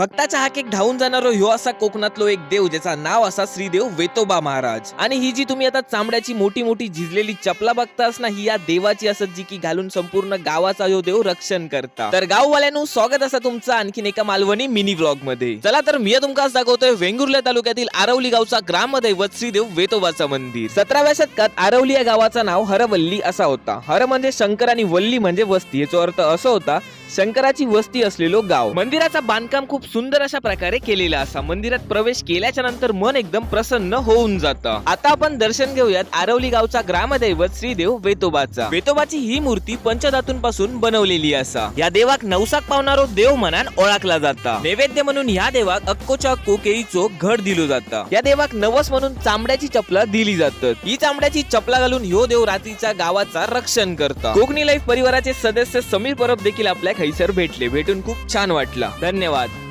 भक्ताच्या हाकेक धावून जाणारो ह्यो असा कोकणातलो एक देव ज्याचा नाव असा श्रीदेव वेतोबा महाराज. आणि ही जी तुम्ही आता चांबड्याची मोठी मोठी झिजलेली चपला बघतास ना ही या देवाची असत जी की घालून संपूर्ण गावाचा ह्यो देव रक्षण करता. तर गाववाल्यानु स्वागत असा तुमचं आणखीन एका मालवणी मिनी व्लॉगमध्ये. चला तर मी तुमका दाखवतोय वेंगुर्ल्या तालुक्यातील आरवली गावचा ग्रामदैवत श्रीदेव वेतोबाचं मंदिर. सतराव्या शतकात आरवली या गावाचं नाव हरवल्ली असा होता. हर म्हणजे शंकर आणि वल्ली म्हणजे वस्ती याचा अर्थ असा होता शंकराची वस्ती असलेलो गाव. मंदिराचा बांधकाम खूप सुंदर अशा प्रकारे केलेला असा. मंदिरात प्रवेश केल्याच्यानंतर मन एकदम प्रसन्न होऊन जातं. आता आपण दर्शन घेऊयात आरवली गावचा ग्रामदैवत श्रीदेव वेतोबाचा. वेतोबाची ही मूर्ती पंचधातूंपासून बनवलेली असा. या देवाक नवसाक पावणारो देव म्हणान ओळखला जाता. नैवेद्य म्हणून या देवाक अक्कोच्या अक्को घड दिलो जाता. या देवाक नवस म्हणून चांबड्याची चपला दिली जातात. ही चांबड्याची चपला घालून ह्यो देव रात्रीच्या गावाचा रक्षण करता. कोकणी लाईफ परिवाराचे सदस्य समीर परब देखील आपल्या खैसर भेटले. भेटून खूप छान वाटलं. धन्यवाद.